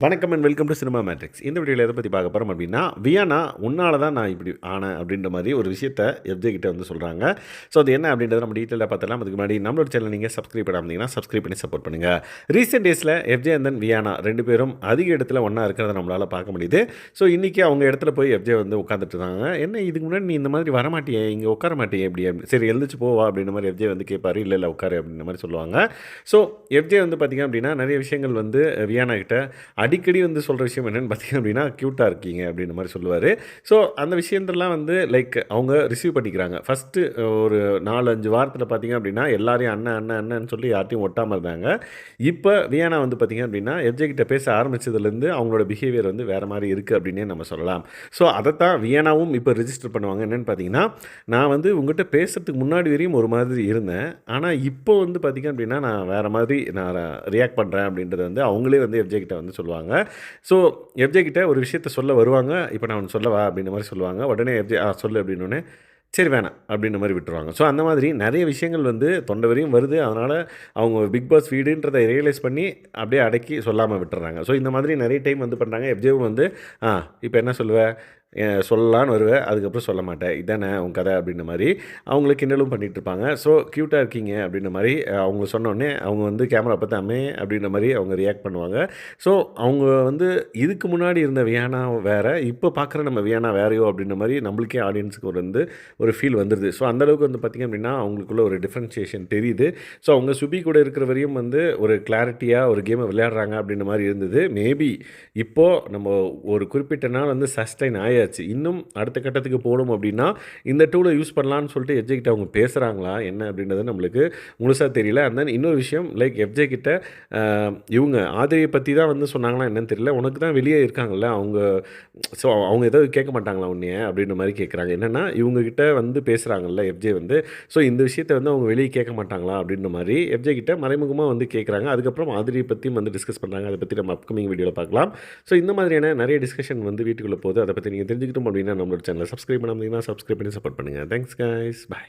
வணக்கம் and welcome to Cinema Matrix இந்த வீடியோவில் எதை பற்றி பார்க்க போகிறோம் அப்படின்னா வியானா உன்னால தான் நான் இப்படி ஆனேன் அப்படின்ற மாதிரி ஒரு விஷயத்த எஃப்ஜே கிட்ட வந்து சொல்கிறாங்க ஸோ அது என்ன அப்படின்றத நம்ம டீட்டெயிலாக பார்த்தலாம் அதுக்கு முன்னாடி நம்மளோட சேனல் நீங்கள் சப்ஸ்கிரைப் பண்ணாமதிங்கன்னா சப்ஸ்கிரைப் பண்ணி சப்போர்ட் பண்ணுங்கள் ரீசெண்ட் டேஸில் எஃப்ஜே அண்ட் தென் வியானா ரெண்டு பேரும் அதிக இடத்துல ஒன்றா இருக்கிறத நம்மளால் பார்க்க முடியுது. ஸோ இன்றைக்கி அவங்க இடத்துல போய் எஃப்ஜே வந்து உட்காந்துட்டு இருந்தாங்க என்ன இதுக்கு முன்னாடி நீ இந்த மாதிரி வர மாட்டியே இங்கே உட்கார மாட்டியே இப்படி சரி எழுந்திரிச்சு போவா அப்படின்ற மாதிரி எஃப்ஜே வந்து கேட்பாரு இல்லை இல்லை உட்காரு அப்படின்ற மாதிரி சொல்லுவாங்க. ஸோ எஃப்ஜே வந்து பார்த்திங்க அப்படின்னா நிறைய விஷயங்கள் வந்து வியானா கிட்ட அடிக்கடி வந்து சொல்கிற விஷயம் என்னென்னு பார்த்தீங்க அப்படின்னா க்யூட்டாக இருக்கீங்க அப்படின்ற மாதிரி சொல்லுவார். ஸோ அந்த விஷயத்தெல்லாம் வந்து லைக் அவங்க ரிசீவ் பண்ணிக்கிறாங்க. ஃபஸ்ட்டு ஒரு நாலு அஞ்சு வாரத்தில் பார்த்தீங்க அப்படின்னா எல்லாரையும் அண்ணன் அண்ணன் அண்ணன்னு சொல்லி யார்ட்டையும் ஒட்டாமல் இருந்தாங்க. இப்போ வியானா வந்து பார்த்திங்க அப்படின்னா எஃப்ஜே கிட்ட பேச ஆரம்பித்ததுலேருந்து அவங்களோட பிஹேவியர் வந்து வேறு மாதிரி இருக்குது அப்படின்னே நம்ம சொல்லலாம். ஸோ அதைத்தான் வியானாவும் இப்போ ரிஜிஸ்டர் பண்ணுவாங்க. என்னென்னு பார்த்தீங்கன்னா நான் வந்து உங்கள்கிட்ட பேசுகிறதுக்கு முன்னாடி வரையும் ஒரு மாதிரி இருந்தேன். ஆனால் இப்போ வந்து பார்த்திங்க அப்படின்னா நான் வேறு மாதிரி நான் ரியாக்ட் பண்ணுறேன் அப்படின்றத வந்து அவங்களே வந்து எஃப்ஜே கிட்ட வந்து சொல்லுவாங்க. ஸோ எஃப்ஜே கிட்ட ஒரு விஷயத்த சொல்ல வருவாங்க. இப்போ நான் ஒன்று சொல்லவா? அப்படின்ற மாதிரி சொல்லுவாங்க. உடனே எஃப்ஜே ஆ சொல்லு அப்படின்னோடனே சரி வேணாம் அப்படின்ற மாதிரி விட்டுருவாங்க. ஸோ அந்த மாதிரி நிறைய விஷயங்கள் வந்து தொண்டை வரையும் வருது. அதனால் அவங்க பிக் பாஸ் வீடுன்றதை ரியலைஸ் பண்ணி அப்படியே அடக்கி சொல்லாமல் விட்டுறாங்க. ஸோ இந்த மாதிரி நிறைய டைம் வந்து பண்ணுறாங்க எஃப்ஜேவும் வந்து ஆ இப்போ என்ன சொல்லுவேன் சொல்லலான்னு வருவேன். அதுக்கப்புறம் சொல்ல மாட்டேன். இதானே உன் கதை அப்படின்ற மாதிரி அவங்கள கிண்டலும் பண்ணிகிட்டு இருப்பாங்க. ஸோ க்யூட்டாக இருக்கீங்க அப்படின்ற மாதிரி அவங்க சொன்னோடனே அவங்க வந்து கேமரா பார்த்தாமே அப்படின்ற மாதிரி அவங்க ரியாக்ட் பண்ணுவாங்க. ஸோ அவங்க வந்து இதுக்கு முன்னாடி இருந்த வியானா வேறு இப்போ பார்க்குற நம்ம வியானா வேறையோ அப்படின்ற மாதிரி நம்மளுக்கே ஆடியன்ஸுக்கு ஒரு வந்து ஒரு ஃபீல் வந்துடுது ஸோ அந்தளவுக்கு வந்து பார்த்திங்க அப்படின்னா அவங்களுக்குள்ள ஒரு டிஃப்ரென்ஷியேஷன் தெரியுது. ஸோ அவங்க சுபி கூட இருக்கிற வரையும் வந்து ஒரு கிளாரிட்டியாக ஒரு கேமை விளையாடுறாங்க அப்படின்ற மாதிரி இருந்தது. மேபி இப்போது நம்ம ஒரு குறிப்பிட்ட நாள் வந்து சஸ்டைன் ஆயாச்சு இன்னும் அடுத்த கட்டத்துக்கு போகணும் அப்படின்னா இந்த டூலை யூஸ் பண்ணலான்னு சொல்லிட்டு எஃப்ஜே கிட்ட அவங்க பேசுகிறாங்களா என்ன அப்படின்றது நம்மளுக்கு முழுசாக தெரியல. அண்ட் தென் இன்னொரு விஷயம் லைக் எஃப்ஜே கிட்ட இவங்க ஆதிரியை பற்றி தான் வந்து சொன்னாங்களா என்னன்னு தெரியல. உனக்கு தான் வெளியே இருக்காங்கல்ல அவங்க ஸோ அவங்க ஏதோ கேட்க மாட்டாங்களா உன்னைய அப்படின்ற மாதிரி கேட்குறாங்க என்னென்னா இவங்ககிட்ட வந்து பேசுகிறாங்கல்ல எஃப்ஜே வந்து ஸோ இந்த விஷயத்தை வந்து அவங்க வெளியே கேட்க மாட்டாங்களா அப்படின்ற மாதிரி எஃப்ஜே கிட்ட மறைமுகமாக வந்து கேட்குறாங்க அதுக்கப்புறம் ஆதிரியை பற்றியும் வந்து டிஸ்கஸ் பண்ணுறாங்க அதை பற்றி நம்ம அப்கமிங் வீடியோவில் பார்க்கலாம். ஸோ இந்த மாதிரியான நிறைய டிஸ்கஷன் வந்து வீட்டுக்குள்ளே போகுது. அதை பற்றி நீங்கள் தெரிஞ்சுக்கிட்டோம் அப்படின்னா நம்மளோட சேனலை சப்ஸ்கிரைப் பண்ணாமல் சப்ஸ்கிரைப் பண்ணி சப்போர்ட் பண்ணுங்கள் தேங்க்ஸ் கைஸ் பாய்